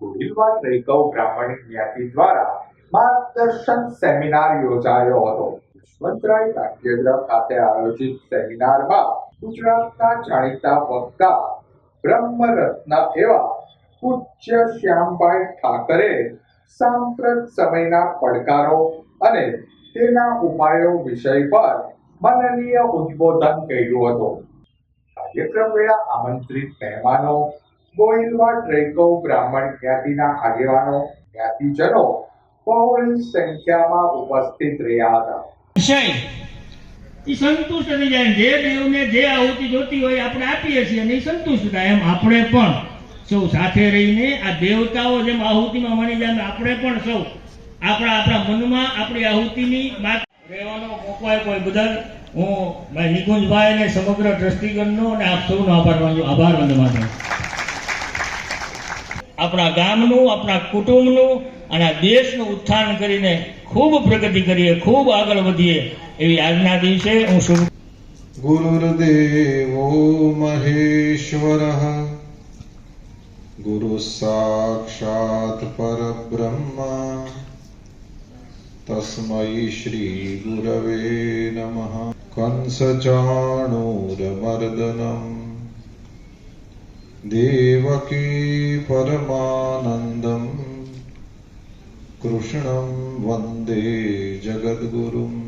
ગોહિલવાડ રૈકવ બ્રાહ્મણિક જ્ઞાતિ દ્વારા માર્ગદર્શન સેમિનાર યોજાયો હતો. યશવંતરાય નાટ્યગૃહ ખાતે આયોજિત સેમિનારમાં ગુજરાતના જાણીતા વક્તા, બ્રહ્મરત્ન એવા પૂજ્ય શ્યામભાઈ ઠાકરે સાંપ્રત સમયના પડકારો અને તેના ઉપાયો વિષય પર માનનીય ઉદ્બોધન કર્યું હતું. કાર્યક્રમ વેળા આમંત્રિત મહેમાનો રૈકવ બ્રાહ્મણ જ્ઞાતિના આગેવાનો, જ્ઞાતિજનો બહોળી સંખ્યામાં ઉપસ્થિત રહ્યા હતા. સંતુષ્ટ થઈ જાય. જે દેવને જે આહુતિ જોતી હોય આપણે આપીએ છીએ અને સંતુષ્ટ થાય. એમ આપણે પણ સૌ સાથે રહીને આ દેવતાઓ જેમ આહુતિમાં મળી જાય આપણે પણ સૌ આપણા આપણા મનમાં આપણી આહુતિની વાત રહેવાનો મોકો આપ્યો બદલ હું ભાઈ નિકુંજભાઈ અને સમગ્ર ટ્રસ્ટીગણનો અને આપ સૌનો આભાર માનું આભાર માનું માનું આપણા ગામનું, આપણા કુટુંબનું અને દેશનું ઉત્થાન કરીને ખૂબ પ્રગતિ કરીએ, ખૂબ આગળ વધીએ એવી આજના દિવસે હું શુભ ગુરુર્દેવો મહેશ્વર. ગુરુ સાક્ષાત પરબ્રહ્મા. તસ્મૈ શ્રી ગુરવે નમઃ. કંસચાણૂરમર્દનમ देवकी परमानन्दम् कृष्णं वन्दे जगद्गुरुम्